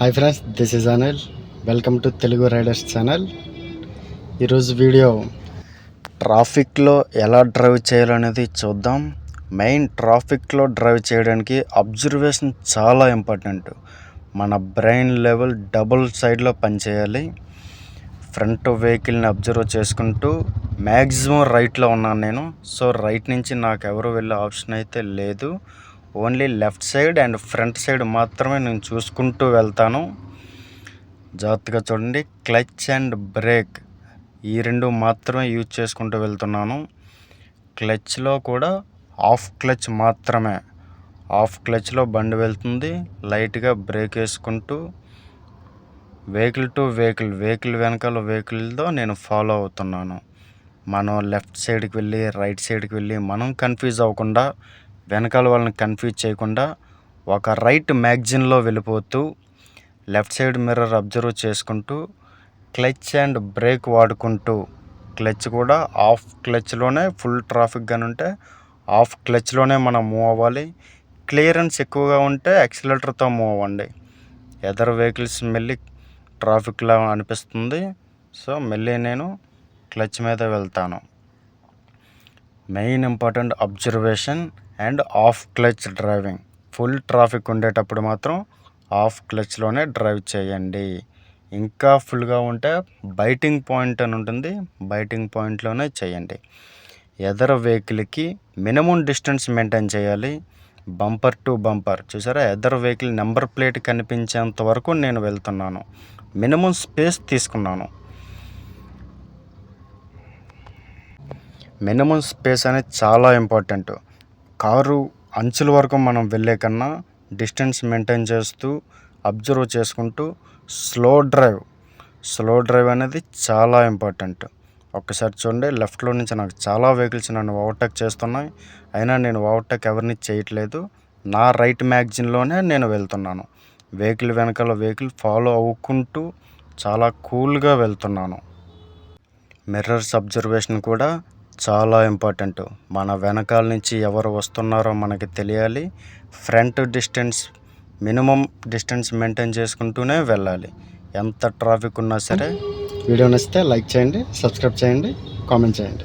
Hi friends this is Anil welcome to Telugu riders channel ఈరోజు video ట్రాఫిక్లో ఎలా drive చేయాలనేది చూద్దాం. మెయిన్ ట్రాఫిక్లో డ్రైవ్ చేయడానికి అబ్జర్వేషన్ చాలా ఇంపార్టెంట్ మన బ్రెయిన్ లెవెల్ డబుల్ సైడ్లో పనిచేయాలి. ఫ్రంట్ వెహికల్ని అబ్జర్వ్ చేసుకుంటూ మ్యాక్సిమం రైట్లో ఉన్నాను నేను. సో రైట్ నుంచి నాకు ఎవరు వెళ్ళే ఆప్షన్ అయితే లేదు. Only left side and front side మాత్రమే నేను చూసుకుంటూ వెళ్తాను. జాగ్రత్తగా చూడండి. క్లచ్ అండ్ బ్రేక్ ఈ రెండు మాత్రమే యూజ్ చేసుకుంటూ వెళ్తున్నాను. క్లచ్లో కూడా హాఫ్ క్లచ్ మాత్రమే. హాఫ్ క్లచ్లో బండి వెళ్తుంది. లైట్గా బ్రేక్ వేసుకుంటూ వెహికల్ టు వెహికల్ వెహికల్ వెనకాల వెహికల్తో నేను ఫాలో అవుతున్నాను. మనం లెఫ్ట్ సైడ్కి వెళ్ళి రైట్ సైడ్కి వెళ్ళి మనం కన్ఫ్యూజ్ అవ్వకుండా వెనకాల వాళ్ళని కన్ఫ్యూజ్ చేయకుండా ఒక రైట్ మ్యాగ్జిన్లో వెళ్ళిపోతూ లెఫ్ట్ సైడ్ మిర్రర్ అబ్జర్వ్ చేసుకుంటూ క్లచ్ అండ్ బ్రేక్ వాడుకుంటూ క్లచ్ కూడా ఆఫ్ క్లచ్లోనే ఫుల్ ట్రాఫిక్ కానీ ఉంటే ఆఫ్ క్లచ్లోనే మనం మూవ్ అవ్వాలి. క్లియరెన్స్ ఎక్కువగా ఉంటే యాక్సిలేటర్తో మూవ్ అవ్వండి. ఎదర్ వెహికల్స్ మెల్లి ట్రాఫిక్లా అనిపిస్తుంది. సో మెల్లి నేను క్లచ్ మీద వెళ్తాను. Main important observation and half clutch driving. Full traffic ఉండేటప్పుడు మాత్రం ఆఫ్ క్లచ్లోనే డ్రైవ్ చేయండి. ఇంకా ఫుల్గా ఉంటే బైటింగ్ పాయింట్ అని ఉంటుంది. బైటింగ్ పాయింట్లోనే చేయండి. ఎదర వెహికల్కి మినిమం డిస్టెన్స్ మెయింటైన్ చేయాలి. Bumper to bumper. చూసారా? ఎదర్ వెహికల్ నెంబర్ ప్లేట్ కనిపించేంత వరకు నేను వెళ్తున్నాను. మినిమం స్పేస్ తీసుకున్నాను. మినిమం స్పేస్ అనేది చాలా ఇంపార్టెంట్. కారు అంచుల వరకు మనం వెళ్ళే కన్నా డిస్టెన్స్ మెయింటైన్ చేస్తూ అబ్జర్వ్ చేసుకుంటూ స్లో డ్రైవ్. స్లో డ్రైవ్ అనేది చాలా ఇంపార్టెంట్. ఒక్కసారి చూడండి లెఫ్ట్లో నుంచి నాకు చాలా వెహికల్స్ నన్ను ఓవర్టేక్ చేస్తున్నాయి. అయినా నేను ఓవర్టేక్ ఎవరిని చేయట్లేదు. నా రైట్ మ్యాగ్జిన్లోనే నేను వెళ్తున్నాను. వెహికల్ వెనకాల వెహికల్ ఫాలో అవ్వుకుంటూ చాలా కూల్గా వెళ్తున్నాను. మిర్రర్స్ అబ్జర్వేషన్ కూడా చాలా ఇంపార్టెంట్. మన వెనకాల నుంచి ఎవరు వస్తున్నారో మనకి తెలియాలి. Front distance minimum distance maintain చేసుకుంటూనే వెళ్ళాలి. ఎంత ట్రాఫిక్ ఉన్నా సరే. వీడియో నచ్చితే లైక్ చేయండి సబ్స్క్రైబ్ చేయండి కామెంట్ చేయండి.